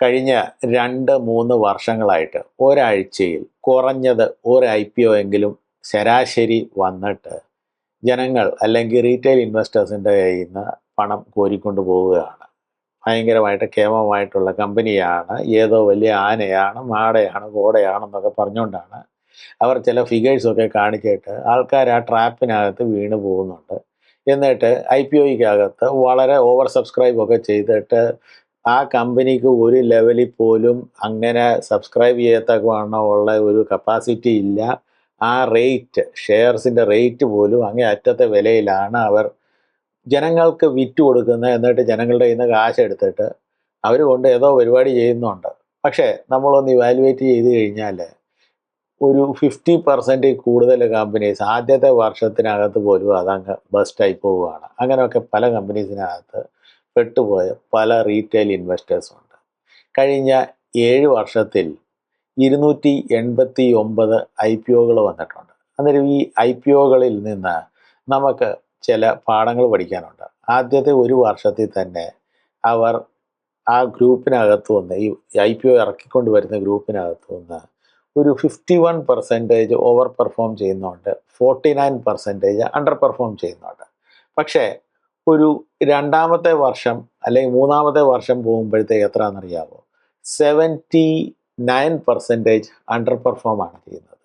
കഴിഞ്ഞ രണ്ട് മൂന്ന് വർഷങ്ങളായിട്ട് ഒരാഴ്ചയിൽ കുറഞ്ഞത് ഒരു ഐ പി ഒ എങ്കിലും ശരാശരി വന്നിട്ട് ജനങ്ങൾ അല്ലെങ്കിൽ റീറ്റെയിൽ ഇൻവെസ്റ്റേഴ്സിന്റെ കയ്യിൽ നിന്ന് പണം കോരിക്കൊണ്ട് പോവുകയാണ്. ഭയങ്കരമായിട്ട് കേമമായിട്ടുള്ള കമ്പനിയാണ് ഏതോ വലിയ ആനയാണ് മാടയാണ് കോടയാണെന്നൊക്കെ പറഞ്ഞുകൊണ്ടാണ് അവർ ചില ഫിഗേഴ്സൊക്കെ കാണിച്ചിട്ട് ആൾക്കാർ ആ ട്രാപ്പിനകത്ത് വീണ് പോകുന്നുണ്ട്. എന്നിട്ട് ഐ പി ഒയ്ക്കകത്ത് വളരെ ഓവർ സബ്സ്ക്രൈബ് ഒക്കെ ചെയ്തിട്ട് ആ കമ്പനിക്ക് ഒരു ലെവലിൽ പോലും അങ്ങനെ സബ്സ്ക്രൈബ് ചെയ്യത്തക്കവണ്ണം ഉള്ള ഒരു കപ്പാസിറ്റി ഇല്ല. ആ റേറ്റ് ഷെയർസിന്റെ റേറ്റ് പോലും അങ്ങേ അറ്റത്തെ വിലയിലാണ് അവർ ജനങ്ങൾക്ക് വിറ്റ് കൊടുക്കുന്നത് എന്നിട്ട് ജനങ്ങളുടെ കയ്യിൽ നിന്ന് കാശ് എടുത്തിട്ട് അവർ കൊണ്ട് ഏതോ പരിപാടി ചെയ്യുന്നുണ്ട്. പക്ഷേ നമ്മളൊന്ന് ഇവാലുവേറ്റ് ചെയ്ത് കഴിഞ്ഞാൽ ഒരു ഫിഫ്റ്റി പെർസെന്റിൽ കൂടുതൽ കമ്പനീസ് ആദ്യത്തെ വർഷത്തിനകത്ത് പോലും അതങ്ങ് ബസ്റ്റായി പോവുകയാണ്. അങ്ങനെയൊക്കെ പല കമ്പനീസിനകത്ത് പെട്ടുപോയ പല റീറ്റെയിൽ ഇൻവെസ്റ്റേഴ്സും ഉണ്ട്. കഴിഞ്ഞ ഏഴ് വർഷത്തിൽ ഇരുന്നൂറ്റി എൺപത്തി ഒമ്പത് ഐ പി ഒകൾ വന്നിട്ടുണ്ട്. അന്നേരം ഈ ഐ പി ഒകളിൽ നിന്ന് നമുക്ക് ചില പാഠങ്ങൾ പഠിക്കാനുണ്ട്. ആദ്യത്തെ ഒരു വർഷത്തിൽ തന്നെ അവർ ആ ഗ്രൂപ്പിനകത്ത് വന്ന് ഈ ഐ പി ഒ ഇറക്കിക്കൊണ്ട് വരുന്ന ഗ്രൂപ്പിനകത്ത് വന്ന് ഒരു fifty one percentage over perform ചെയ്യുന്നുണ്ട്. Forty nine percentage under perform ചെയ്യുന്നുണ്ട്. പക്ഷേ ഒരു രണ്ടാമത്തെ വർഷം അല്ലെങ്കിൽ മൂന്നാമത്തെ വർഷം പോകുമ്പോഴത്തേക്ക് എത്രയാണെന്നറിയാമോ seventy nine percentage under perform ആണ് ചെയ്യുന്നത്.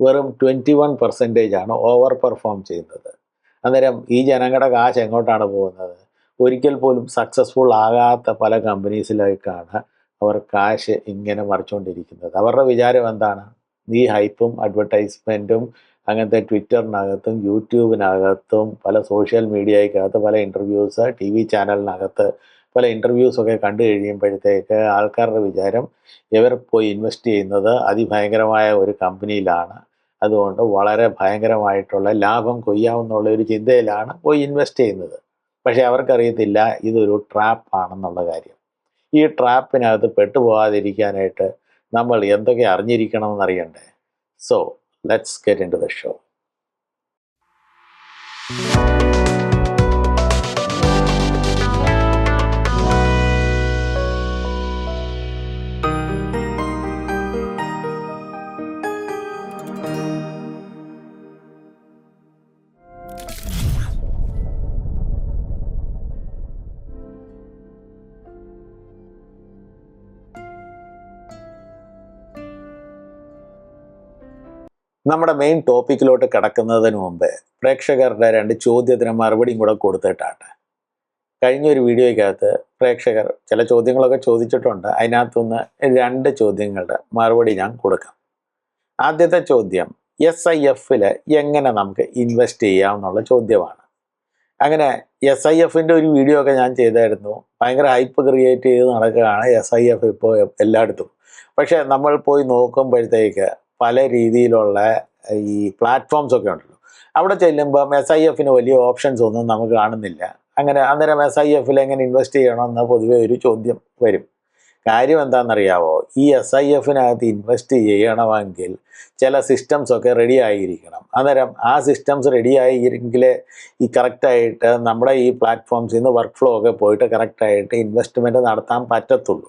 വെറും ട്വന്റി വൺ പെർസെന്റേജ് ആണ് ഓവർ പെർഫോം ചെയ്യുന്നത്. അന്നേരം ഈ ജനങ്ങളുടെ കാശ് എങ്ങോട്ടാണ് പോകുന്നത്? ഒരിക്കൽ പോലും സക്സസ്ഫുൾ ആകാത്ത പല കമ്പനീസിലേക്കാണ് അവർ കാശ് ഇങ്ങനെ മറിച്ചുകൊണ്ടിരിക്കുന്നത് അവരുടെ വിചാരം എന്താണ്? ഈ ഹൈപ്പും അഡ്വർടൈസ്മെന്റും അങ്ങനത്തെ ട്വിറ്ററിനകത്തും യൂട്യൂബിനകത്തും പല സോഷ്യൽ മീഡിയയ്ക്കകത്ത് പല ഇന്റർവ്യൂസ് ടി വി ചാനലിനകത്ത് പല ഇന്റർവ്യൂസൊക്കെ കണ്ടു കഴിയുമ്പോഴത്തേക്ക് ആൾക്കാരുടെ വിചാരം ഇവർ പോയി ഇൻവെസ്റ്റ് ചെയ്യുന്നത് അതിഭയങ്കരമായ ഒരു കമ്പനിയിലാണ് അതുകൊണ്ട് വളരെ ഭയങ്കരമായിട്ടുള്ള ലാഭം കൊയ്യാമെന്നുള്ള ഒരു ചിന്തയിലാണ് പോയി ഇൻവെസ്റ്റ് ചെയ്യുന്നത്. പക്ഷേ അവർക്കറിയത്തില്ല ഇതൊരു ട്രാപ്പ് ആണെന്നുള്ള കാര്യം. ഈ ട്രാപ്പിനകത്ത് പെട്ടുപോകാതിരിക്കാനായിട്ട് നമ്മൾ എന്തൊക്കെ അറിഞ്ഞിരിക്കണമെന്ന് അറിയണ്ടേ? So let's get into the നമ്മുടെ മെയിൻ ടോപ്പിക്കിലോട്ട് കിടക്കുന്നതിന് മുമ്പ് പ്രേക്ഷകരുടെ രണ്ട് ചോദ്യത്തിന് മറുപടിയും കൂടെ കൊടുത്തിട്ടാണ് കഴിഞ്ഞ ഒരു വീഡിയോയ്ക്കകത്ത് പ്രേക്ഷകർ ചില ചോദ്യങ്ങളൊക്കെ ചോദിച്ചിട്ടുണ്ട്. അതിനകത്തുനിന്ന് രണ്ട് ചോദ്യങ്ങളുടെ മറുപടി ഞാൻ കൊടുക്കാം. ആദ്യത്തെ ചോദ്യം എസ് ഐ എഫിൽ എങ്ങനെ നമുക്ക് ഇൻവെസ്റ്റ് ചെയ്യാം എന്നുള്ള ചോദ്യമാണ്. അങ്ങനെ എസ് ഐ എഫിന്റെ ഒരു വീഡിയോ ഒക്കെ ഞാൻ ചെയ്തായിരുന്നു. ഭയങ്കര ഹൈപ്പ് ക്രിയേറ്റ് ചെയ്ത് നടക്കുകയാണ് എസ് ഐ എഫ് ഇപ്പോൾ എല്ലായിടത്തും. പക്ഷേ നമ്മൾ പോയി നോക്കുമ്പോഴത്തേക്ക് പല രീതിയിലുള്ള ഈ പ്ലാറ്റ്ഫോംസ് ഒക്കെ ഉണ്ടല്ലോ. അവിടെ ചെല്ലുമ്പോൾ എസ് ഐ എഫിന് വലിയ ഓപ്ഷൻസ് ഒന്നും നമുക്ക് കാണുന്നില്ല. അങ്ങനെ അന്നേരം എസ് ഐ എഫിൽ എങ്ങനെ ഇൻവെസ്റ്റ് ചെയ്യണമെന്ന് പൊതുവേ ഒരു ചോദ്യം വരും. കാര്യം എന്താണെന്നറിയാവോ? ഈ എസ് ഐ എഫിനകത്ത് ഇൻവെസ്റ്റ് ചെയ്യണമെങ്കിൽ ചില സിസ്റ്റംസ് ഒക്കെ റെഡി ആയിരിക്കണം. അന്നേരം ആ സിസ്റ്റംസ് റെഡി ആയെങ്കിലേ ഈ കറക്റ്റായിട്ട് നമ്മുടെ ഈ പ്ലാറ്റ്ഫോംസിൽ നിന്ന് വർക്ക് ഫ്ലോ ഒക്കെ പോയിട്ട് കറക്റ്റായിട്ട് ഇൻവെസ്റ്റ്മെന്റ് നടത്താൻ പറ്റത്തുള്ളൂ.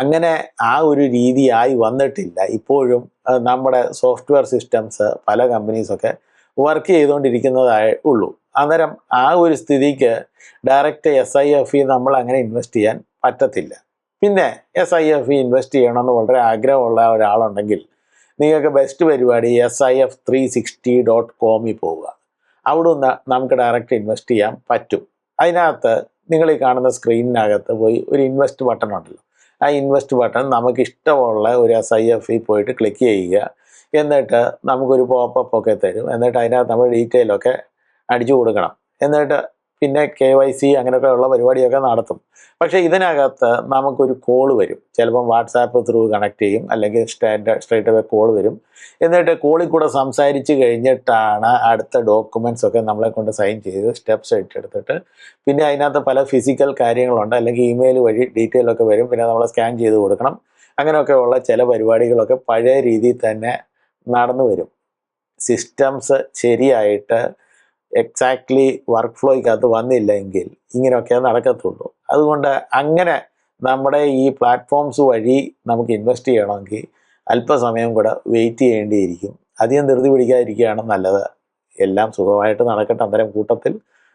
അങ്ങനെ ആ ഒരു രീതിയായി വന്നിട്ടില്ല. ഇപ്പോഴും നമ്മുടെ സോഫ്റ്റ്വെയർ സിസ്റ്റംസ് പല കമ്പനീസൊക്കെ വർക്ക് ചെയ്തുകൊണ്ടിരിക്കുന്നതായേ ഉള്ളൂ. അന്നേരം ആ ഒരു സ്ഥിതിക്ക് ഡയറക്റ്റ് എസ് ഐ എഫ് ഇ നമ്മൾ അങ്ങനെ ഇൻവെസ്റ്റ് ചെയ്യാൻ പറ്റത്തില്ല. പിന്നെ S I F E invest ചെയ്യണമെന്ന് വളരെ ആഗ്രഹമുള്ള ഒരാളുണ്ടെങ്കിൽ നിങ്ങൾക്ക് ബെസ്റ്റ് പരിപാടി S I F three sixty dot കോമിൽ പോവുക. അവിടെ നിന്ന് നമുക്ക് ഡയറക്റ്റ് ഇൻവെസ്റ്റ് ചെയ്യാൻ പറ്റും. അതിനകത്ത് നിങ്ങൾ ഈ കാണുന്ന സ്ക്രീനിനകത്ത് പോയി ഒരു ഇൻവെസ്റ്റ് ബട്ടൺ ഉണ്ടല്ലോ. ആ ഇൻവെസ്റ്റ് ബട്ടൺ നമുക്ക് ഇഷ്ടമുള്ള ഒരു എസ് ഐ എഫിൽ പോയിട്ട് ക്ലിക്ക് ചെയ്യുക. എന്നിട്ട് നമുക്കൊരു പോപ്പപ്പ് ഒക്കെ തരും. എന്നിട്ട് അതിനകത്ത് നമ്മൾ ഡീറ്റെയിലൊക്കെ അടിച്ചു കൊടുക്കണം. എന്നിട്ട് പിന്നെ കെ വൈ സി അങ്ങനെയൊക്കെ ഉള്ള പരിപാടിയൊക്കെ നടത്തും. പക്ഷേ ഇതിനകത്ത് നമുക്കൊരു കോൾ വരും. ചിലപ്പം വാട്സാപ്പ് ത്രൂ കണക്ട് ചെയ്യും. അല്ലെങ്കിൽ സ്ട്രേറ്റ് അവേ കോൾ വരും. എന്നിട്ട് കോളിൽ കൂടെ സംസാരിച്ച് കഴിഞ്ഞിട്ടാണ് അടുത്ത ഡോക്യുമെന്റ്സ് ഒക്കെ നമ്മളെ കൊണ്ട് സൈൻ ചെയ്ത് സ്റ്റെപ്സ് എടുത്തിട്ട് പിന്നെ അതിനകത്ത് പല ഫിസിക്കൽ കാര്യങ്ങളുണ്ട്. അല്ലെങ്കിൽ ഇമെയിൽ വഴി ഡീറ്റെയിൽ ഒക്കെ വരും. പിന്നെ നമ്മൾ സ്കാൻ ചെയ്ത് കൊടുക്കണം. അങ്ങനെയൊക്കെ ഉള്ള ചില പരിപാടികളൊക്കെ പഴയ രീതിയിൽ തന്നെ നടന്നു വരും. സിസ്റ്റംസ് ശരിയായിട്ട് എക്സാക്ട്ലി വർക്ക് ഫ്ലോയ്ക്കകത്ത് വന്നില്ലെങ്കിൽ ഇങ്ങനെയൊക്കെ നടക്കത്തുള്ളൂ. അതുകൊണ്ട് അങ്ങനെ നമ്മുടെ ഈ പ്ലാറ്റ്ഫോംസ് വഴി നമുക്ക് ഇൻവെസ്റ്റ് ചെയ്യണമെങ്കിൽ അല്പസമയം കൂടെ വെയിറ്റ് ചെയ്യേണ്ടിയിരിക്കും. അധികം ധൃതി പിടിക്കാതിരിക്കുകയാണ് നല്ലത്. എല്ലാം സുഖമായിട്ട് നടക്കട്ടെ. അന്നേരം കൂട്ടത്തിൽ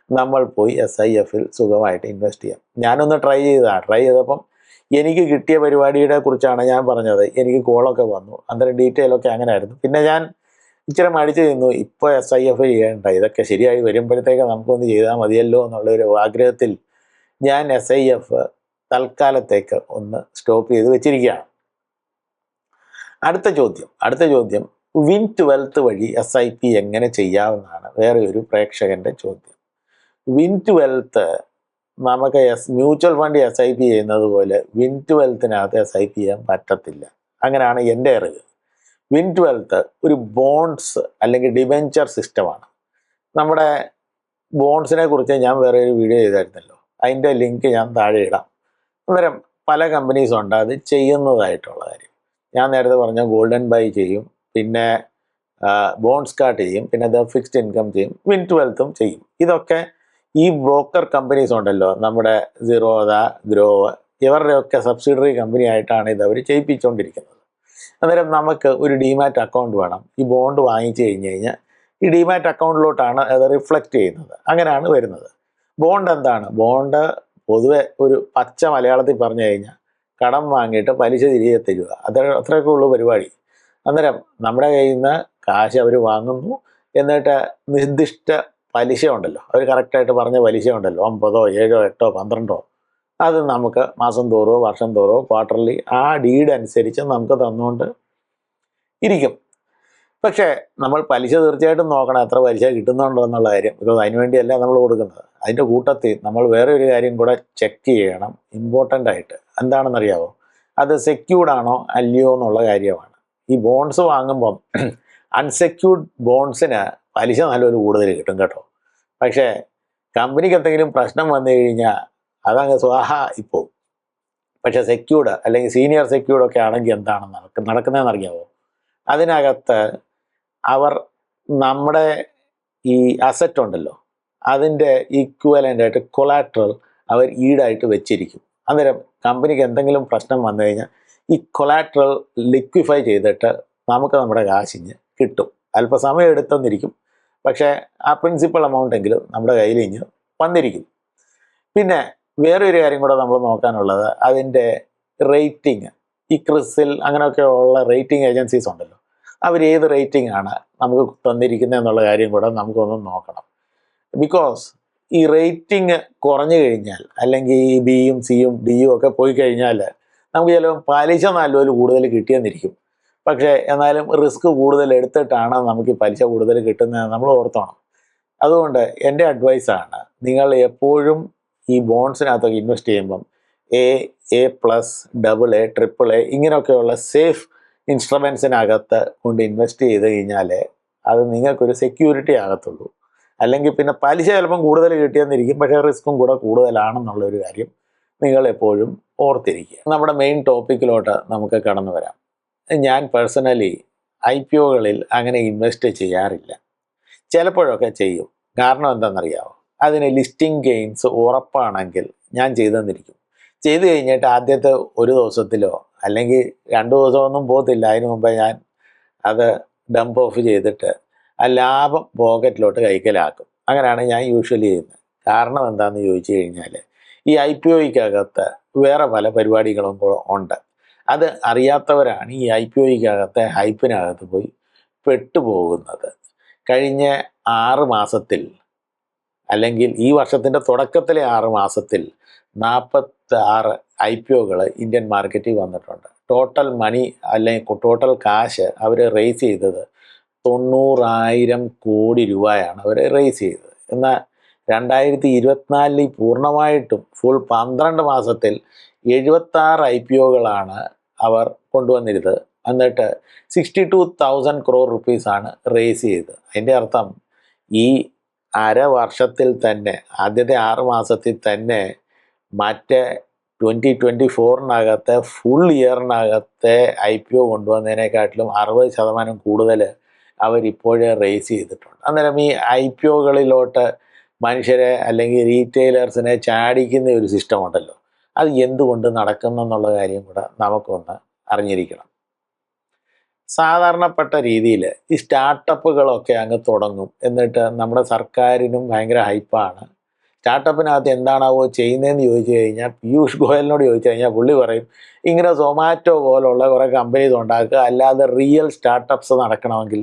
നമ്മൾ പോയി എസ് ഐ എഫിൽ സുഖമായിട്ട് ഇൻവെസ്റ്റ് ചെയ്യാം. ഞാനൊന്ന് ട്രൈ ചെയ്തതാണ് ട്രൈ ചെയ്തപ്പം എനിക്ക് കിട്ടിയ പരിപാടിയുടെ കുറിച്ചാണ് ഞാൻ പറഞ്ഞത്. എനിക്ക് കോളൊക്കെ വന്നു. അന്നേരം ഡീറ്റെയിൽ ഒക്കെ അങ്ങനെ ആയിരുന്നു പിന്നെ ഞാൻ ഇച്ചിരി മടിച്ചു നിന്നു. ഇപ്പോൾ എസ് ഐ എഫ് ചെയ്യേണ്ട. ഇതൊക്കെ ശരിയായി വരുമ്പോഴത്തേക്ക് നമുക്കൊന്ന് ചെയ്താൽ മതിയല്ലോ എന്നുള്ളൊരു ആഗ്രഹത്തിൽ ഞാൻ എസ് ഐ എഫ് തൽക്കാലത്തേക്ക് ഒന്ന് സ്റ്റോപ്പ് ചെയ്ത് വെച്ചിരിക്കുകയാണ്. അടുത്ത ചോദ്യം. അടുത്ത ചോദ്യം. വിൻ ട്വൽത്ത് വഴി എസ് ഐ പി എങ്ങനെ ചെയ്യാവുന്നതാണ്? വേറെ ഒരു പ്രേക്ഷകന്റെ ചോദ്യം. വിൻ ട്വൽത്ത് നമുക്ക് S mutual fund S I P ചെയ്യുന്നത് പോലെ വിൻ ട്വൽത്തിനകത്ത് എസ് ഐ പി ചെയ്യാൻ പറ്റത്തില്ല. അങ്ങനെയാണ് എന്റെ അറിവ്. വിൻ ട്വൽത്ത് ഒരു ബോൺസ് അല്ലെങ്കിൽ ഡിബെഞ്ചർ സിസ്റ്റമാണ്. നമ്മുടെ ബോൺസിനെ കുറിച്ച് ഞാൻ വേറെ ഒരു വീഡിയോ ചെയ്തായിരുന്നല്ലോ. അതിന്റെ ലിങ്ക് ഞാൻ താഴെ ഇടാം. അന്നേരം പല കമ്പനീസും ഉണ്ട്. അത് ചെയ്യുന്നതായിട്ടുള്ള കാര്യം. ഞാൻ നേരത്തെ പറഞ്ഞ ഗോൾഡൻ ബൈ ചെയ്യും. പിന്നെ ബോൺസ് കാർഡ് ചെയ്യും. പിന്നെ അത് ഫിക്സ്ഡ് ഇൻകം ചെയ്യും. വിൻ ട്വൽത്തും ചെയ്യും. ഇതൊക്കെ ഈ ബ്രോക്കർ കമ്പനീസ് ഉണ്ടല്ലോ. നമ്മുടെ സിറോദ ഗ്രോവ് ഇവരുടെയൊക്കെ സബ്സിഡറി കമ്പനി ആയിട്ടാണ് ഇത് അവർ ചെയ്യിപ്പിച്ചുകൊണ്ടിരിക്കുന്നത് അന്നേരം നമുക്ക് ഒരു ഡിമാറ്റ് അക്കൗണ്ട് വേണം. ഈ ബോണ്ട് വാങ്ങിച്ചു കഴിഞ്ഞ് കഴിഞ്ഞാൽ ഈ ഡിമാറ്റ് അക്കൗണ്ടിലോട്ടാണ് അത് റിഫ്ലക്റ്റ് ചെയ്യുന്നത്. അങ്ങനെയാണ് വരുന്നത്. ബോണ്ട് എന്താണ്? ബോണ്ട് പൊതുവെ ഒരു പച്ച മലയാളത്തിൽ പറഞ്ഞു കഴിഞ്ഞാൽ കടം വാങ്ങിയിട്ട് പലിശ തിരികെ തരിക. അത്ര അത്രയൊക്കെ ഉള്ളൂ പരിപാടി. അന്നേരം നമ്മുടെ കയ്യിൽ നിന്ന് കാശ് അവർ വാങ്ങുന്നു. എന്നിട്ട് നിർദ്ദിഷ്ട പലിശ ഉണ്ടല്ലോ. അവർ കറക്റ്റായിട്ട് പറഞ്ഞ പലിശ ഉണ്ടല്ലോ. ഒമ്പതോ ഏഴോ എട്ടോ പന്ത്രണ്ടോ അത് നമുക്ക് മാസം തോറോ വർഷം തോറോ ക്വാർട്ടർലി ആ ഡീഡ് അനുസരിച്ച് നമുക്ക് തന്നുകൊണ്ട് ഇരിക്കും. പക്ഷേ നമ്മൾ പലിശ തീർച്ചയായിട്ടും നോക്കണം എത്ര പലിശ കിട്ടുന്നുണ്ടോ എന്നുള്ള കാര്യം. ബിക്കോസ് അതിന് വേണ്ടിയല്ല നമ്മൾ കൊടുക്കുന്നത്. അതിന്റെ കൂട്ടത്തിൽ നമ്മൾ വേറെ ഒരു കാര്യം കൂടെ ചെക്ക് ചെയ്യണം. ഇമ്പോർട്ടന്റ് ആയിട്ട്. എന്താണെന്നറിയാവോ? അത് സെക്യൂർഡ് ആണോ അല്ലയോ എന്നുള്ള കാര്യമാണ്. ഈ ബോൺസ് വാങ്ങുമ്പം അൺസെക്യൂർഡ് ബോൺസിന് പലിശ നല്ലൊരു കൂടുതൽ കിട്ടും കേട്ടോ. പക്ഷേ കമ്പനിക്ക് എന്തെങ്കിലും പ്രശ്നം വന്നു കഴിഞ്ഞാൽ അതങ്ങ് സ്വാഹ ഇപ്പോൾ പക്ഷേ സെക്യൂർഡ് അല്ലെങ്കിൽ സീനിയർ സെക്യൂർഡ് ഒക്കെ ആണെങ്കിൽ എന്താണ് നടക്ക നടക്കുന്നതെന്ന് അറിയാമോ അതിനകത്ത് അവർ നമ്മുടെ ഈ അസറ്റ് ഉണ്ടല്ലോ അതിന്റെ ഈക്വലന്റ് ആയിട്ട് കൊളാട്രൽ അവർ ഈടായിട്ട് വെച്ചിരിക്കും. അന്നേരം കമ്പനിക്ക് എന്തെങ്കിലും പ്രശ്നം വന്നു കഴിഞ്ഞാൽ ഈ കൊളാട്രൽ ലിക്വിഫൈ ചെയ്തിട്ട് നമുക്ക് നമ്മുടെ കാശിഞ്ഞ് കിട്ടും. അല്പസമയം എടുത്തെന്നിരിക്കും. പക്ഷേ ആ പ്രിൻസിപ്പൽ എമൗണ്ട് എങ്കിലും നമ്മുടെ കയ്യിൽ ഇഞ്ഞ് വന്നിരിക്കും. പിന്നെ വേറെ ഒരു കാര്യം കൂടെ നമ്മൾ നോക്കാനുള്ളത്. അതിന്റെ റേറ്റിംഗ്. ഈ ക്രിസിൽ അങ്ങനെയൊക്കെ ഉള്ള റേറ്റിംഗ് ഏജൻസീസ് ഉണ്ടല്ലോ. അവർ ഏത് റേറ്റിംഗ് ആണ് നമുക്ക് തന്നിരിക്കുന്നത് എന്നുള്ള കാര്യം കൂടെ നമുക്കൊന്ന് നോക്കണം. ബിക്കോസ് ഈ റേറ്റിംഗ് കുറഞ്ഞു കഴിഞ്ഞാൽ അല്ലെങ്കിൽ ഈ ബിയും സിയും ഡിയും ഒക്കെ പോയി കഴിഞ്ഞാൽ നമുക്ക് ചിലപ്പോൾ പലിശ നല്ലൊരു കൂടുതൽ കിട്ടിയെന്നിരിക്കും. പക്ഷേ എന്നാലും റിസ്ക് കൂടുതൽ എടുത്തിട്ടാണ് നമുക്ക് ഈ പലിശ കൂടുതൽ കിട്ടുന്നത് നമ്മൾ ഓർത്തോണം. അതുകൊണ്ട് എന്റെ അഡ്വൈസാണ് നിങ്ങൾ എപ്പോഴും ഈ ബോൺസിനകത്തൊക്കെ ഇൻവെസ്റ്റ് ചെയ്യുമ്പം A A plus double A triple A ഇങ്ങനെയൊക്കെയുള്ള സേഫ് ഇൻസ്ട്രുമെൻസിനകത്ത് കൊണ്ട് ഇൻവെസ്റ്റ് ചെയ്ത് കഴിഞ്ഞാൽ അത് നിങ്ങൾക്കൊരു സെക്യൂരിറ്റി ആകത്തുള്ളൂ. അല്ലെങ്കിൽ പിന്നെ പലിശ ചിലപ്പം കൂടുതൽ കിട്ടിയെന്നിരിക്കും പക്ഷേ റിസ്ക്കും കൂടെ കൂടുതലാണെന്നുള്ള ഒരു കാര്യം നിങ്ങൾ എപ്പോഴും ഓർത്തിരിക്കുക. നമ്മുടെ മെയിൻ ടോപ്പിക്കിലോട്ട് നമുക്ക് കടന്നു വരാം. ഞാൻ പേഴ്സണലി ഐ പി ഒകളിൽ അങ്ങനെ ഇൻവെസ്റ്റ് ചെയ്യാറില്ല. ചിലപ്പോഴൊക്കെ ചെയ്യും. കാരണം എന്താണെന്നറിയാമോ അതിന് ലിസ്റ്റിംഗ് ഗെയിൻസ് ഉറപ്പാണെങ്കിൽ ഞാൻ ചെയ്തു തന്നിരിക്കും. ചെയ്തു കഴിഞ്ഞിട്ട് ആദ്യത്തെ ഒരു ദിവസത്തിലോ അല്ലെങ്കിൽ രണ്ട് ദിവസമൊന്നും പോകത്തില്ല. അതിന് മുമ്പേ ഞാൻ അത് ഡംപ് ഓഫ് ചെയ്തിട്ട് ആ ലാഭം പോക്കറ്റിലോട്ട് കൈക്കലാക്കും. അങ്ങനെയാണ് ഞാൻ യൂഷ്വലി ചെയ്യുന്നത്. കാരണം എന്താണെന്ന് ചോദിച്ചു കഴിഞ്ഞാൽ ഈ ഐ പി ഒയ്ക്കകത്ത് വേറെ പല പരിപാടികളും ഉണ്ട്. അത് അറിയാത്തവരാണ് ഈ ഐ പി ഒയ്ക്കകത്തെ ഹൈപ്പിനകത്ത് പോയി പെട്ടുപോകുന്നത്. കഴിഞ്ഞ ആറ് മാസത്തിൽ അല്ലെങ്കിൽ ഈ വർഷത്തിന്റെ തുടക്കത്തിലെ ആറ് മാസത്തിൽ നാൽപ്പത്തി ആറ് ഐ പി ഒകൾ ഇന്ത്യൻ മാർക്കറ്റിൽ വന്നിട്ടുണ്ട്. ടോട്ടൽ മണി അല്ലെങ്കിൽ ടോട്ടൽ കാശ് അവർ റേസ് ചെയ്തത് തൊണ്ണൂറായിരം കോടി രൂപയാണ് അവർ റേസ് ചെയ്തത്. എന്നാൽ രണ്ടായിരത്തി ഇരുപത്തിനാലിൽ പൂർണമായിട്ടും ഫുൾ പന്ത്രണ്ട് മാസത്തിൽ എഴുപത്താറ് ഐ പി ഒകളാണ് അവർ കൊണ്ടുവന്നിരുന്നത്. എന്നിട്ട് സിക്സ്റ്റി ടു തൗസൻഡ് ക്രോർ റുപ്പീസാണ് റേസ് ചെയ്തത്. അതിന്റെ അർത്ഥം ഈ അര വർഷത്തിൽ തന്നെ ആദ്യത്തെ ആറ് മാസത്തിൽ തന്നെ മറ്റേ ട്വന്റി ട്വന്റി ഫോറിനകത്തെ ഫുൾ ഇയറിനകത്തെ ഐ പി ഒ കൊണ്ടുവന്നതിനെക്കാട്ടിലും അറുപത് ശതമാനം കൂടുതൽ അവരിപ്പോഴേ റേസ് ചെയ്തിട്ടുണ്ട്. അന്നേരം ഈ ഐ പി ഒകളിലോട്ട് മനുഷ്യരെ അല്ലെങ്കിൽ റീറ്റെയിലേഴ്സിനെ ചാടിക്കുന്ന ഒരു സിസ്റ്റം ഉണ്ടല്ലോ. അത് എന്തുകൊണ്ട് നടക്കുന്നു എന്നുള്ള കാര്യം കൂടെ നമുക്കൊന്ന് അറിഞ്ഞിരിക്കണം. സാധാരണപ്പെട്ട രീതിയിൽ ഈ സ്റ്റാർട്ടപ്പുകളൊക്കെ അങ്ങ് തുടങ്ങും. എന്നിട്ട് നമ്മുടെ സർക്കാരിനും ഭയങ്കര ഹൈപ്പാണ്. സ്റ്റാർട്ടപ്പിനകത്ത് എന്താണാവോ ചെയ്യുന്നതെന്ന് ചോദിച്ചു കഴിഞ്ഞാൽ പീയൂഷ് ഗോയലിനോട് ചോദിച്ചു കഴിഞ്ഞാൽ പുള്ളി പറയും ഇങ്ങനെ സൊമാറ്റോ പോലുള്ള കുറേ കമ്പനീസ് ഉണ്ടാക്കുക അല്ലാതെ റിയൽ സ്റ്റാർട്ടപ്സ് നടക്കണമെങ്കിൽ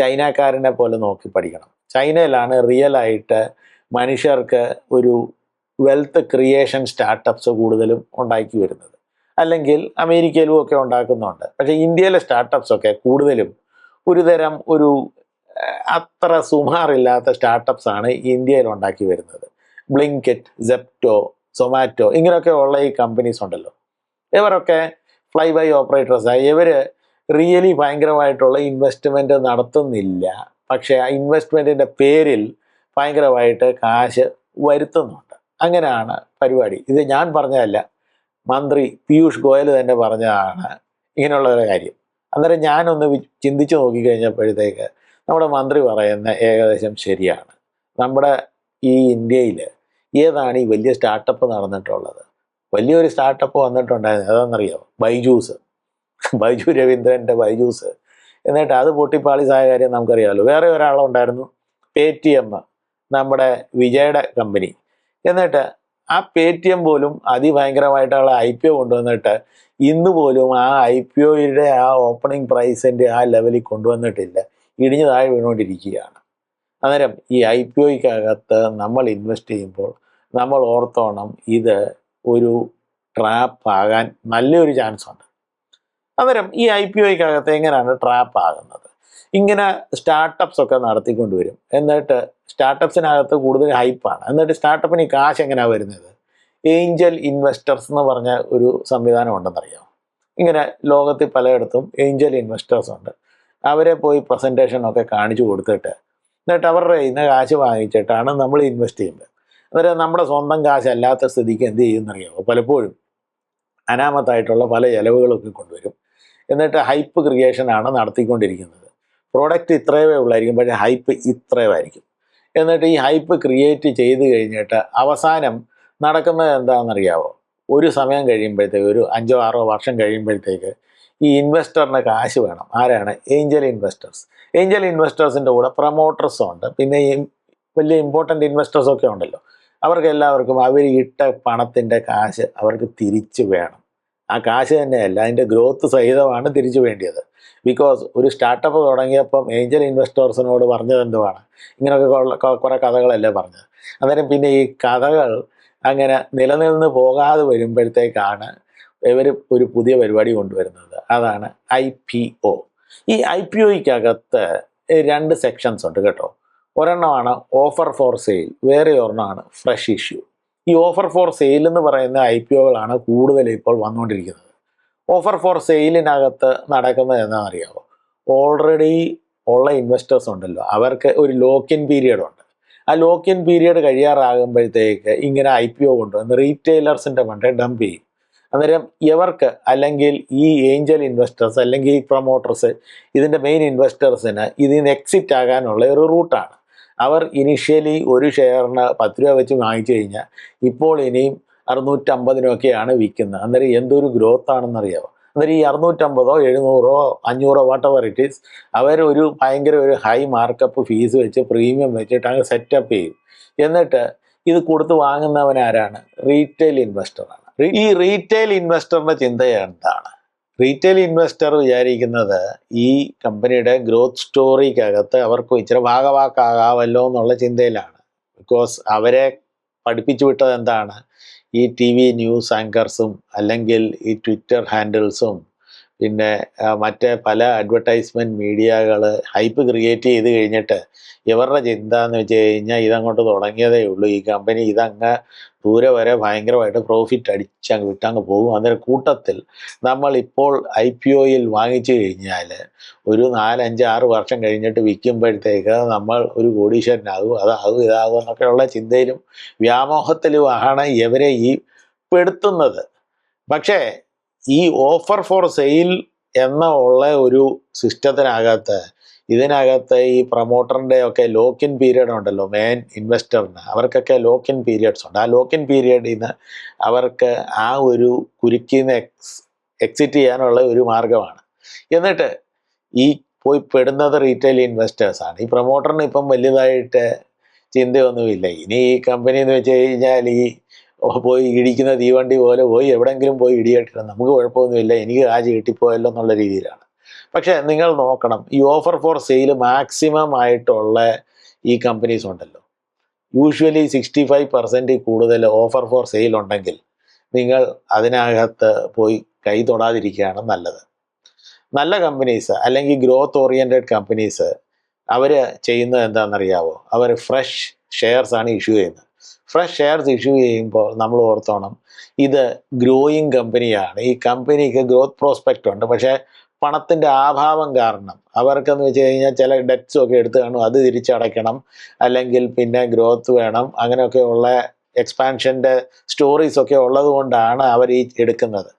ചൈനക്കാരനെ പോലെ നോക്കി പഠിക്കണം. ചൈനയിലാണ് റിയൽ ആയിട്ട് മനുഷ്യർക്ക് ഒരു വെൽത്ത് ക്രിയേഷൻ സ്റ്റാർട്ടപ്സ് കൂടുതലും ഉണ്ടാക്കി വരുന്നത്. അല്ലെങ്കിൽ അമേരിക്കയിലും ഒക്കെ ഉണ്ടാക്കുന്നുണ്ട്. പക്ഷേ ഇന്ത്യയിലെ സ്റ്റാർട്ടപ്സൊക്കെ കൂടുതലും ഒരു തരം ഒരു അത്ര സുമാറില്ലാത്ത സ്റ്റാർട്ടപ്സ് ആണ് ഇന്ത്യയിൽ ഉണ്ടാക്കി വരുന്നത്. ബ്ലിങ്കറ്റ് സെപ്റ്റോ സൊമാറ്റോ ഇങ്ങനെയൊക്കെ ഉള്ള ഈ കമ്പനീസ് ഉണ്ടല്ലോ. ഇവരൊക്കെ ഫ്ലൈ ബൈ ഓപ്പറേറ്റേഴ്സായി ഇവർ റിയലി ഭയങ്കരമായിട്ടുള്ള ഇൻവെസ്റ്റ്മെന്റ് നടത്തുന്നില്ല. പക്ഷേ ആ ഇൻവെസ്റ്റ്മെന്റിന്റെ പേരിൽ ഭയങ്കരമായിട്ട് കാശ് വരുത്തുന്നുണ്ട്. അങ്ങനെയാണ് പരിപാടി. ഇത് ഞാൻ പറഞ്ഞതല്ല. മന്ത്രി പീയൂഷ് ഗോയൽ തന്നെ പറഞ്ഞതാണ് ഇങ്ങനെയുള്ള ഒരു കാര്യം. അന്നേരം ഞാനൊന്ന് ചിന്തിച്ചു നോക്കിക്കഴിഞ്ഞപ്പോഴത്തേക്ക് നമ്മുടെ മന്ത്രി പറയുന്ന ഏകദേശം ശരിയാണ്. നമ്മുടെ ഈ ഇന്ത്യയിൽ ഏതാണ് ഈ വലിയ സ്റ്റാർട്ടപ്പ് നടന്നിട്ടുള്ളത്? വലിയൊരു സ്റ്റാർട്ടപ്പ് വന്നിട്ടുണ്ടായിരുന്നു. ഏതാണെന്നറിയോ ബൈജൂസ്. ബൈജു രവീന്ദ്രന്റെ ബൈജൂസ്. എന്നിട്ട് അത് പൊട്ടിപ്പാളിസായ കാര്യം നമുക്കറിയാമല്ലോ വേറെ ഒരാളുണ്ടായിരുന്നു പേ ടി എം നമ്മുടെ വിജയുടെ കമ്പനി. എന്നിട്ട് ആ പേ ടി എം പോലും അതിഭയങ്കരമായിട്ടുള്ള ഐ പി ഒ കൊണ്ടുവന്നിട്ട് ഇന്ന് പോലും ആ ഐ പി ഒയുടെ ആ ഓപ്പണിംഗ് പ്രൈസിന്റെ ആ ലെവലിൽ കൊണ്ടുവന്നിട്ടില്ല. ഇടിഞ്ഞു താഴെ വീണുകൊണ്ടിരിക്കുകയാണ്. അന്നേരം ഈ ഐ പി ഒയ്ക്കകത്ത് നമ്മൾ ഇൻവെസ്റ്റ് ചെയ്യുമ്പോൾ നമ്മൾ ഓർത്തോണം ഇത് ഒരു ട്രാപ്പ് ആകാൻ നല്ലൊരു ചാൻസ് ഉണ്ട്. അന്നേരം ഈ ഐ പി ഒയ്ക്കകത്ത് എങ്ങനെയാണ് ട്രാപ്പ് ആകുന്നത്? ഇങ്ങനെ സ്റ്റാർട്ടപ്സ് ഒക്കെ നടത്തിക്കൊണ്ടുവരും. എന്നിട്ട് സ്റ്റാർട്ടപ്സിനകത്ത് കൂടുതൽ ഹൈപ്പാണ് എന്നിട്ട് സ്റ്റാർട്ടപ്പിന് ഈ കാശ് എങ്ങനെയാണ് വരുന്നത്? ഏഞ്ചൽ ഇൻവെസ്റ്റേഴ്സ് എന്ന് പറഞ്ഞ ഒരു സംവിധാനം ഉണ്ടെന്നറിയാം ഇങ്ങനെ ലോകത്തിൽ പലയിടത്തും ഏഞ്ചൽ ഇൻവെസ്റ്റേഴ്സ് ഉണ്ട്. അവരെ പോയി പ്രസന്റേഷൻ ഒക്കെ കാണിച്ചു കൊടുത്തിട്ട് എന്നിട്ട് അവരുടെ ഇന്ന് കാശ് വാങ്ങിച്ചിട്ടാണ് നമ്മൾ ഇൻവെസ്റ്റ് ചെയ്യുന്നത്. അന്നേരം നമ്മുടെ സ്വന്തം കാശ് അല്ലാത്ത സ്ഥിതിക്ക് എന്ത് ചെയ്യുമെന്നറിയാമോ പലപ്പോഴും അനാമത്തായിട്ടുള്ള പല ചെലവുകളൊക്കെ കൊണ്ടുവരും. എന്നിട്ട് ഹൈപ്പ് ക്രിയേഷനാണ് നടത്തിക്കൊണ്ടിരിക്കുന്നത്. പ്രോഡക്റ്റ് ഇത്രയേ ഉള്ളായിരിക്കും പക്ഷേ ഹൈപ്പ് ഇത്രയുമായിരിക്കും എന്നിട്ട് ഈ ഹൈപ്പ് ക്രിയേറ്റ് ചെയ്ത് കഴിഞ്ഞിട്ട് അവസാനം നടക്കുന്നത് എന്താണെന്നറിയാവോ? ഒരു സമയം കഴിയുമ്പോഴത്തേക്ക് ഒരു അഞ്ചോ ആറോ വർഷം കഴിയുമ്പോഴത്തേക്ക് ഈ ഇൻവെസ്റ്ററിന് കാശ് വേണം. ആരാണ്? ഏഞ്ചൽ ഇൻവെസ്റ്റേഴ്സ് ഏഞ്ചൽ ഇൻവെസ്റ്റേഴ്സിന്റെ കൂടെ പ്രൊമോട്ടേഴ്സും ഉണ്ട്. പിന്നെ വലിയ ഇമ്പോർട്ടന്റ് ഇൻവെസ്റ്റേഴ്സൊക്കെ ഉണ്ടല്ലോ. അവർക്ക് എല്ലാവർക്കും അവർ ഇട്ട പണത്തിന്റെ കാശ് അവർക്ക് തിരിച്ചു വേണം. ആ കാശ് തന്നെയല്ല അതിന്റെ ഗ്രോത്ത് സഹിതമാണ് തിരിച്ചു വേണ്ടിയത്. ബിക്കോസ് ഒരു സ്റ്റാർട്ടപ്പ് തുടങ്ങിയപ്പം ഏഞ്ചൽ ഇൻവെസ്റ്റേഴ്സിനോട് പറഞ്ഞത് എന്തുവാണ്? ഇങ്ങനെയൊക്കെ കുറേ കഥകളല്ലേ പറഞ്ഞത്. അന്നേരം പിന്നെ ഈ കഥകൾ അങ്ങനെ നിലനിന്ന് പോകാതെ വരുമ്പോഴത്തേക്കാണ് ഇവർ ഒരു പുതിയ പരിപാടി കൊണ്ടുവരുന്നത്. അതാണ് ഐ പി ഒ ഈ ഐ പി ഒയ്ക്കകത്ത് രണ്ട് സെക്ഷൻസ് ഉണ്ട് കേട്ടോ. ഒരെണ്ണമാണ് ഓഫർ ഫോർ സെയിൽ വേറെ ഒരെണ്ണമാണ് ഫ്രഷ് ഇഷ്യൂ ഈ ഓഫർ ഫോർ സെയിൽ എന്ന് പറയുന്ന ഐ പി ഒകളാണ് കൂടുതൽ ഇപ്പോൾ വന്നുകൊണ്ടിരിക്കുന്നത്. ഓഫർ ഫോർ സെയിലിനകത്ത് നടക്കുന്നത് എന്താണെന്നറിയാമോ ഓൾറെഡി ഉള്ള ഇൻവെസ്റ്റേഴ്സ് ഉണ്ടല്ലോ. അവർക്ക് ഒരു ലോക്ക് ഇൻ പീരിയഡ് ഉണ്ട്. ആ ലോക്ക് ഇൻ പീരിയഡ് കഴിയാറാകുമ്പോഴത്തേക്ക് ഇങ്ങനെ ഐ പി ഒ കൊണ്ടുവന്ന് റീറ്റെയിലേഴ്സിന്റെ ഫണ്ട് ഡംപ് ചെയ്യും. അന്നേരം ഇവർക്ക് അല്ലെങ്കിൽ ഈ ഏഞ്ചൽ ഇൻവെസ്റ്റേഴ്സ് അല്ലെങ്കിൽ ഈ പ്രൊമോട്ടേഴ്സ് ഇതിന്റെ മെയിൻ ഇൻവെസ്റ്റേഴ്സിന് ഇതിൽ നിന്ന് എക്സിറ്റ് ആകാനുള്ള ഒരു റൂട്ടാണ് അവർ ഇനിഷ്യലി ഒരു ഷെയറിന് പത്ത് രൂപ വെച്ച് വാങ്ങിച്ചു കഴിഞ്ഞാൽ ഇപ്പോൾ ഇനിയും അറുന്നൂറ്റമ്പതിനൊക്കെയാണ് വിൽക്കുന്നത്. അന്നേരം എന്തൊരു ഗ്രോത്ത് ആണെന്നറിയാമോ അന്നേരം ഈ അറുന്നൂറ്റമ്പതോ എഴുന്നൂറോ അഞ്ഞൂറോ വാട്ട് എവർ ഇറ്റ് ഈസ് അവരൊരു ഭയങ്കര ഒരു ഹൈ മാർക്കപ്പ് ഫീസ് വെച്ച് പ്രീമിയം വെച്ചിട്ട് അങ്ങ് സെറ്റപ്പ് ചെയ്യും. എന്നിട്ട് ഇത് കൊടുത്ത് വാങ്ങുന്നവൻ ആരാണ്? റീറ്റെയിൽ ഇൻവെസ്റ്ററാണ് ഈ റീറ്റെയിൽ ഇൻവെസ്റ്ററിന്റെ ചിന്ത എന്താണ്? റീറ്റെയിൽ ഇൻവെസ്റ്റർ വിചാരിക്കുന്നത് ഈ കമ്പനിയുടെ ഗ്രോത്ത് സ്റ്റോറിക്കകത്ത് അവർക്ക് ഇച്ചിരി ഭാഗവാക്കാകാമല്ലോ എന്നുള്ള ചിന്തയിലാണ്. ബിക്കോസ് അവരെ പഠിപ്പിച്ചു വിട്ടത് എന്താണ്? ഈ ടി വി ന്യൂസ് ആങ്കർസും അല്ലെങ്കിൽ ഈ ട്വിറ്റർ ഹാൻഡിൽസും പിന്നെ മറ്റേ പല അഡ്വർടൈസ്മെന്റ് മീഡിയകൾ ഹൈപ്പ് ക്രിയേറ്റ് ചെയ്ത് കഴിഞ്ഞിട്ട് ഇവരുടെ ചിന്ത എന്ന് വെച്ച് കഴിഞ്ഞാൽ ഇതങ്ങോട്ട് തുടങ്ങിയതേ ഉള്ളൂ. ഈ കമ്പനി ഇതങ്ങ് ദൂരെ വരെ ഭയങ്കരമായിട്ട് പ്രോഫിറ്റ് അടിച്ചങ്ങ് വിട്ടങ്ങ് പോകും. അന്നേരം കൂട്ടത്തിൽ നമ്മൾ ഇപ്പോൾ ഐ പി ഒയിൽ വാങ്ങിച്ചു കഴിഞ്ഞാൽ ഒരു നാലഞ്ച് ആറ് വർഷം കഴിഞ്ഞിട്ട് വിൽക്കുമ്പോഴത്തേക്ക് നമ്മൾ ഒരു കോടീശ്വരനാകും. അതാകും ഇതാകും എന്നൊക്കെയുള്ള ചിന്തയിലും വ്യാമോഹത്തിലുമാണ് ഇവരെ ഈ പെടുത്തുന്നത്. പക്ഷേ ഈ ഓഫർ ഫോർ സെയിൽ എന്ന ഉള്ള ഒരു സിസ്റ്റത്തിനകത്ത് ഇതിനകത്ത് ഈ പ്രൊമോട്ടറിന്റെ ഒക്കെ ലോക്കിൻ പീരീഡ് ഉണ്ടല്ലോ മെയിൻ ഇൻവെസ്റ്ററിന് അവർക്കൊക്കെ ലോക്കിൻ ഇൻ പീരിയഡ്സ് ഉണ്ട്. ആ ലോക്കിൻ ഇൻ പീരിയഡിൽ നിന്ന് അവർക്ക് ആ ഒരു കുരുക്കിൽ നിന്ന് എക്സ് എക്സിറ്റ് ചെയ്യാനുള്ള ഒരു മാർഗമാണ് എന്നിട്ട് ഈ പോയി പെടുന്നത് റീറ്റെയിൽ ഇൻവെസ്റ്റേഴ്സാണ് ഈ പ്രൊമോട്ടറിന് ഇപ്പം വലുതായിട്ട് ചിന്തയൊന്നുമില്ല. ഇനി ഈ കമ്പനി എന്ന് വെച്ച് കഴിഞ്ഞാൽ ഈ പോയി ഇടിക്കുന്ന തീവണ്ടി പോലെ പോയി എവിടെയെങ്കിലും പോയി ഇടിയായിട്ടില്ല നമുക്ക് കുഴപ്പമൊന്നുമില്ല. എനിക്ക് കാശ് കിട്ടിപ്പോയല്ലോ എന്നുള്ള രീതിയിലാണ്. പക്ഷേ നിങ്ങൾ നോക്കണം. ഈ ഓഫർ ഫോർ സെയിൽ മാക്സിമം ആയിട്ടുള്ള ഈ കമ്പനീസ് ഉണ്ടല്ലോ. യൂഷ്വലി സിക്സ്റ്റി ഫൈവ് പെർസെന്റ് കൂടുതൽ ഓഫർ ഫോർ സെയിൽ ഉണ്ടെങ്കിൽ നിങ്ങൾ അതിനകത്ത് പോയി കൈ തൊടാതിരിക്കുകയാണ് നല്ലത്. നല്ല കമ്പനീസ് അല്ലെങ്കിൽ ഗ്രോത്ത് ഓറിയന്റഡ് കമ്പനീസ് അവർ ചെയ്യുന്നത് എന്താണെന്നറിയാവോ? അവർ ഫ്രഷ് ഷെയർസ് ആണ് ഇഷ്യൂ ചെയ്യുന്നത്. ഫ്രഷ് ഷെയർസ് ഇഷ്യൂ ചെയ്യുമ്പോൾ നമ്മൾ ഓർത്തോണം ഇത് ഗ്രോയിങ് കമ്പനിയാണ് ഈ കമ്പനിക്ക് ഗ്രോത്ത് പ്രോസ്പെക്റ്റ് ഉണ്ട്. പക്ഷേ പണത്തിന്റെ അഭാവം കാരണം അവർക്കെന്ന് വെച്ച് കഴിഞ്ഞാൽ ചില ഡെറ്റ്സും ഒക്കെ എടുത്ത് കാണും. അത് തിരിച്ചടയ്ക്കണം. അല്ലെങ്കിൽ പിന്നെ ഗ്രോത്ത് വേണം. അങ്ങനെയൊക്കെ ഉള്ള എക്സ്പാൻഷന്റെ സ്റ്റോറീസ് ഒക്കെ ഉള്ളത് കൊണ്ടാണ് അവർ ഈ എടുക്കുന്നത്.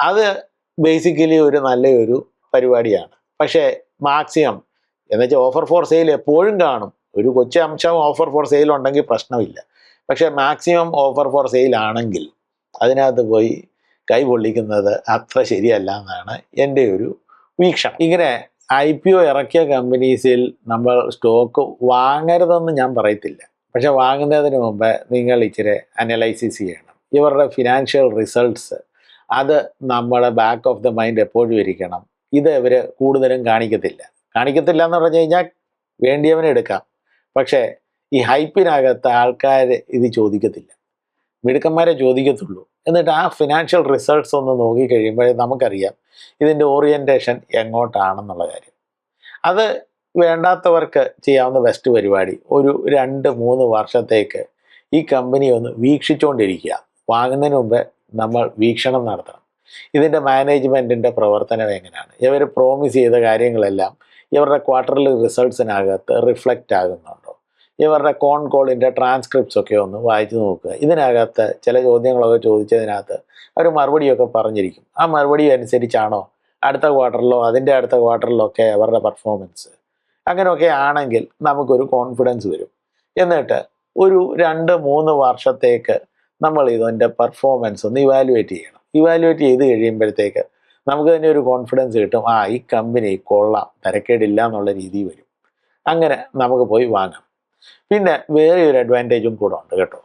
അത് ബേസിക്കലി ഒരു നല്ലൊരു പരിപാടിയാണ്. പക്ഷേ മാക്സിമം എന്നുവെച്ചാൽ ഓഫർ ഫോർ സെയിൽ എപ്പോഴും കാണും. ഒരു കൊച്ചു അംശം ഓഫർ ഫോർ സെയിൽ ഉണ്ടെങ്കിൽ പ്രശ്നമില്ല. പക്ഷേ മാക്സിമം ഓഫർ ഫോർ സെയിൽ ആണെങ്കിൽ അതിനകത്ത് പോയി കൈ പൊള്ളിക്കുന്നത് അത്ര ശരിയല്ല എന്നാണ് എന്റെ ഒരു വീക്ഷണം. ഇങ്ങനെ ഐ പി ഒ ഇറക്കിയ കമ്പനീസിൽ നമ്മൾ സ്റ്റോക്ക് വാങ്ങരുതെന്ന് ഞാൻ പറയത്തില്ല. പക്ഷെ വാങ്ങുന്നതിന് മുമ്പ് നിങ്ങൾ ഇച്ചിരി അനലൈസിസ് ചെയ്യണം. ഇവരുടെ ഫിനാൻഷ്യൽ റിസൾട്ട്സ് അത് നമ്മുടെ ബാക്ക് ഓഫ് ദ മൈൻഡ് എപ്പോഴും ഇരിക്കണം. ഇത് ഇവർ കൂടുതലും കാണിക്കത്തില്ല. കാണിക്കത്തില്ല എന്ന് പറഞ്ഞു കഴിഞ്ഞാൽ വേണ്ടിയവനെ എടുക്കാം. പക്ഷേ ഈ ഹൈപ്പിനകത്ത് ആൾക്കാർ ഇത് ചോദിക്കത്തില്ല. മിടുക്കന്മാരെ ചോദിക്കത്തുള്ളൂ. എന്നിട്ട് ആ ഫിനാൻഷ്യൽ റിസൾട്ട്സ് ഒന്ന് നോക്കി നോക്കിക്കഴിയുമ്പോഴേ നമുക്കറിയാം ഇതിന്റെ ഓറിയന്റേഷൻ എങ്ങോട്ടാണെന്നുള്ള കാര്യം. അത് വേണ്ടാത്തവർക്ക് ചെയ്യാവുന്ന ബെസ്റ്റ് പരിപാടി. ഒരു രണ്ട് മൂന്ന് വർഷത്തേക്ക് ഈ കമ്പനി ഒന്ന് വീക്ഷിച്ചുകൊണ്ടിരിക്കുക വാങ്ങുന്നതിന് മുമ്പ് നമ്മൾ വീക്ഷണം നടത്തണം. ഇതിന്റെ മാനേജ്മെന്റിന്റെ പ്രവർത്തനം എങ്ങനെയാണ്? ഇവർ പ്രോമിസ് ചെയ്ത കാര്യങ്ങളെല്ലാം ഇവരുടെ ക്വാർട്ടർലി റിസൾട്ട്സിനകത്ത് റിഫ്ലക്റ്റ് ആകുന്നുണ്ടോ ഇവരുടെ കോൺ കോളിന്റെ ട്രാൻസ്ക്രിപ്റ്റ്സ് ഒക്കെ ഒന്ന് വായിച്ചു നോക്കുക. ഇതിനകത്ത് ചില ചോദ്യങ്ങളൊക്കെ ചോദിച്ചതിനകത്ത് അവർ മറുപടിയൊക്കെ പറഞ്ഞിരിക്കും. ആ മറുപടി അനുസരിച്ചാണോ അടുത്ത ക്വാർട്ടറിലോ അതിന്റെ അടുത്ത ക്വാർട്ടറിലോ ഒക്കെ അവരുടെ പെർഫോമൻസ് അങ്ങനെയൊക്കെ ആണെങ്കിൽ നമുക്കൊരു കോൺഫിഡൻസ് വരും. എന്നിട്ട് ഒരു രണ്ട് മൂന്ന് വർഷത്തേക്ക് നമ്മൾ ഇതിന്റെ പെർഫോമൻസ് ഒന്ന് ഇവാലുവേറ്റ് ചെയ്യണം. ഇവാലുവേറ്റ് ചെയ്ത് കഴിയുമ്പോഴത്തേക്ക് നമുക്ക് തന്നെ ഒരു കോൺഫിഡൻസ് കിട്ടും. ആ ഈ കമ്പനി കൊള്ളാം തരക്കേടില്ല എന്നുള്ള രീതി വരും. അങ്ങനെ നമുക്ക് പോയി വാങ്ങാം. പിന്നെ വേറെ ഒരു അഡ്വാന്റേജും കൂടെ ഉണ്ട് കേട്ടോ.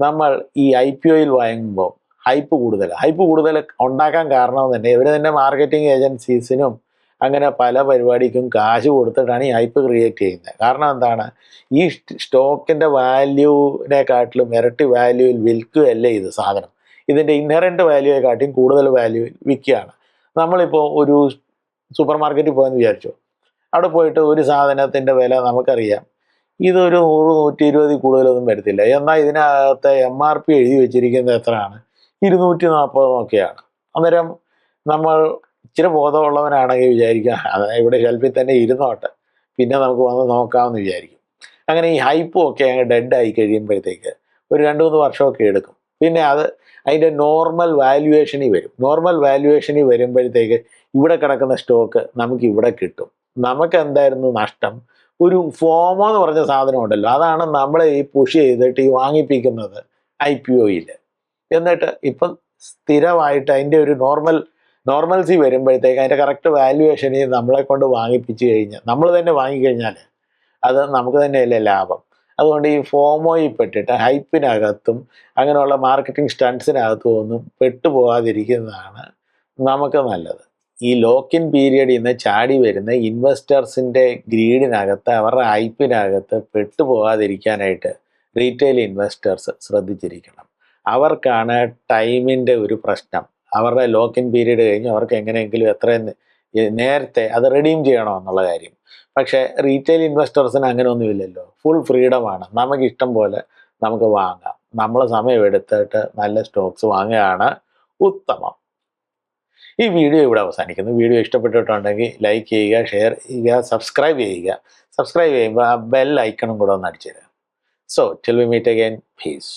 നമ്മൾ ഈ ഐ പി ഒയിൽ വാങ്ങുമ്പോൾ ഹൈപ്പ് കൂടുതൽ. ഹൈപ്പ് കൂടുതൽ ഉണ്ടാക്കാൻ കാരണം തന്നെ ഇവർ തന്നെ മാർക്കറ്റിംഗ് ഏജൻസീസിനും അങ്ങനെ പല പരിപാടിക്കും കാശ് കൊടുത്തിട്ടാണ് ഈ ഹൈപ്പ് ക്രിയേറ്റ് ചെയ്യുന്നത്. കാരണം എന്താണ്? ഈ സ്റ്റോക്കിന്റെ വാല്യൂവിനെക്കാട്ടിലും ഇരട്ടി വാല്യൂവിൽ വിൽക്കുകയല്ലേ ഇത് സാധനം. ഇതിന്റെ ഇൻഹറന്റ് വാല്യൂയെ കാട്ടിയും കൂടുതൽ വാല്യൂവിൽ വിൽക്കുകയാണ്. നമ്മളിപ്പോൾ ഒരു സൂപ്പർ മാർക്കറ്റിൽ പോയെന്ന് വിചാരിച്ചു. അവിടെ പോയിട്ട് ഒരു സാധനത്തിന്റെ വില നമുക്കറിയാം. ഇതൊരു നൂറ് നൂറ്റി ഇരുപതിൽ കൂടുതലൊന്നും വരത്തില്ല. എന്നാൽ ഇതിനകത്ത് എം ആർ പി എഴുതി വെച്ചിരിക്കുന്നത് എത്രയാണ്? ഇരുന്നൂറ്റി നാൽപ്പതൊക്കെയാണ് അന്നേരം നമ്മൾ ഇച്ചിരി ബോധമുള്ളവനാണെങ്കിൽ വിചാരിക്കാം ഇവിടെ ഷെൽഫിൽ തന്നെ ഇരുന്നോട്ടെ. പിന്നെ നമുക്ക് വന്ന് നോക്കാമെന്ന് വിചാരിക്കും. അങ്ങനെ ഈ ഹൈപ്പും ഒക്കെ അങ്ങ് ഡെഡായി കഴിയുമ്പോഴത്തേക്ക് ഒരു രണ്ട് മൂന്ന് വർഷമൊക്കെ എടുക്കും. പിന്നെ അത് അതിന്റെ നോർമൽ വാല്യുവേഷനിൽ വരും. നോർമൽ വാല്യുവേഷനിൽ വരുമ്പോഴത്തേക്ക് ഇവിടെ കിടക്കുന്ന സ്റ്റോക്ക് നമുക്ക് ഇവിടെ കിട്ടും. നമുക്ക് എന്തായിരുന്നു നഷ്ടം? ഒരു ഫോമോ എന്ന് പറഞ്ഞ സാധനം ഉണ്ടല്ലോ അതാണ് നമ്മളെ ഈ പുഷ് ചെയ്തിട്ട് ഈ വാങ്ങിപ്പിക്കുന്നത് ഐ പി ഒയിൽ എന്നിട്ട് ഇപ്പം സ്ഥിരമായിട്ട് അതിന്റെ ഒരു നോർമൽ നോർമൽസി വരുമ്പോഴത്തേക്ക് അതിന്റെ കറക്റ്റ് വാല്യുവേഷനിൽ നമ്മളെ കൊണ്ട് വാങ്ങിപ്പിച്ച് കഴിഞ്ഞാൽ നമ്മൾ തന്നെ വാങ്ങിക്കഴിഞ്ഞാൽ അത് നമുക്ക് തന്നെയല്ലേ ലാഭം. അതുകൊണ്ട് ഈ ഫോമോയിൽ പെട്ടിട്ട് ഹൈപ്പിനകത്തും അങ്ങനെയുള്ള മാർക്കറ്റിംഗ് സ്റ്റൺസിനകത്തും ഒന്നും പെട്ടുപോകാതിരിക്കുന്നതാണ് നമുക്ക് നല്ലത്. ഈ ലോക്കിൻ പീരിയഡിൽ നിന്ന് ചാടി വരുന്ന ഇൻവെസ്റ്റേഴ്സിന്റെ ഗ്രീഡിനകത്ത് അവരുടെ ഹൈപ്പിനകത്ത് പെട്ടുപോകാതിരിക്കാനായിട്ട് റീറ്റെയിൽ ഇൻവെസ്റ്റേഴ്സ് ശ്രദ്ധിച്ചിരിക്കണം. അവർക്കാണ് ടൈമിന്റെ ഒരു പ്രശ്നം. അവരുടെ ലോക്കിൻ പീരീഡ് കഴിഞ്ഞ് അവർക്ക് എങ്ങനെയെങ്കിലും എത്രയും നേരത്തെ അത് റെഡീം ചെയ്യണോ എന്നുള്ള കാര്യം. പക്ഷേ റീറ്റെയിൽ ഇൻവെസ്റ്റേഴ്സിന് അങ്ങനെ ഒന്നുമില്ലല്ലോ ഫുൾ ഫ്രീഡമാണ് നമുക്ക് ഇഷ്ടം പോലെ നമുക്ക് വാങ്ങാം. നമ്മൾ സമയമെടുത്തിട്ട് നല്ല സ്റ്റോക്സ് വാങ്ങുകയാണ് ഉത്തമം. ഈ വീഡിയോ ഇവിടെ അവസാനിക്കുന്നു. വീഡിയോ ഇഷ്ടപ്പെട്ടിട്ടുണ്ടെങ്കിൽ ലൈക്ക് ചെയ്യുക ഷെയർ ചെയ്യുക സബ്സ്ക്രൈബ് ചെയ്യുക. സബ്സ്ക്രൈബ് ചെയ്യുമ്പോൾ ആ ബെൽ ഐക്കണും കൂടെ ഒന്ന് അടിച്ചു തരാം so till we meet again peace